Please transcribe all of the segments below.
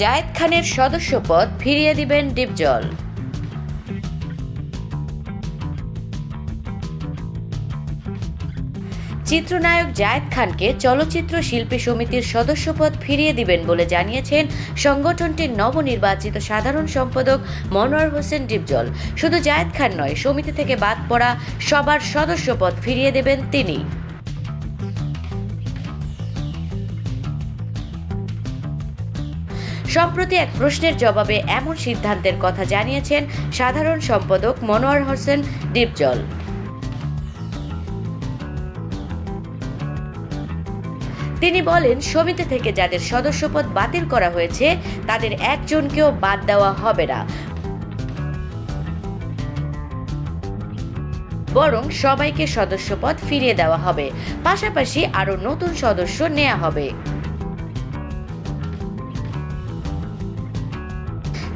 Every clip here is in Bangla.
জায়েদ খানের সদস্যপদ ফিরিয়ে দিবেন ডিপজল। চিত্রনায়ক জায়েদ খানকে চলচ্চিত্র শিল্পী সমিতির সদস্যপদ ফিরিয়ে দিবেন বলে জানিয়েছেন সংগঠনটির নবনির্বাচিত সাধারণ সম্পাদক মনোয়ার হোসেন ডিপজল। শুধু জায়েদ খান নয়, সমিতি থেকে বাদ পড়া সবার সদস্যপদ ফিরিয়ে দেবেন তিনি। সম্প্রতি এক প্রশ্নের জবাবে এমন সিদ্ধান্তের কথা জানিয়েছেন সাধারণ সম্পাদক মনোয়ার হোসেন ডিপজল। তিনি বলেন, সমিতি থেকে যাদের সদস্যপদ বাতিল করা হয়েছে, তাদের একজনকেও বাদ দেওয়া হবে না। বরং সবাইকে সদস্যপদ ফিরিয়ে দেওয়া হবে। পাশাপাশি আরও নতুন সদস্য নেওয়া হবে।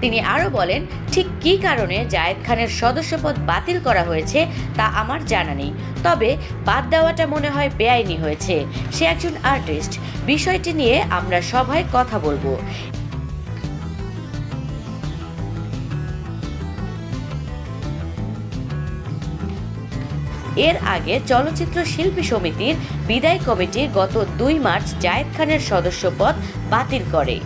তিনি আরও বলেন, ঠিক কী কারণে জায়েদ খানের সদস্যপদ বাতিল করা হয়েছে তা আমার জানা নেই। তবে বাদ দেওয়াটা মনে হয় বেআইনি হয়েছে। সে একজন আর্টিস্ট। বিষয়টি নিয়ে আমরা সবাই কথা বলব। এর আগে চলচ্চিত্র শিল্পী সমিতির বিদায় কমিটি গত দুই মার্চ জায়েদ খানের সদস্যপদ বাতিল করে।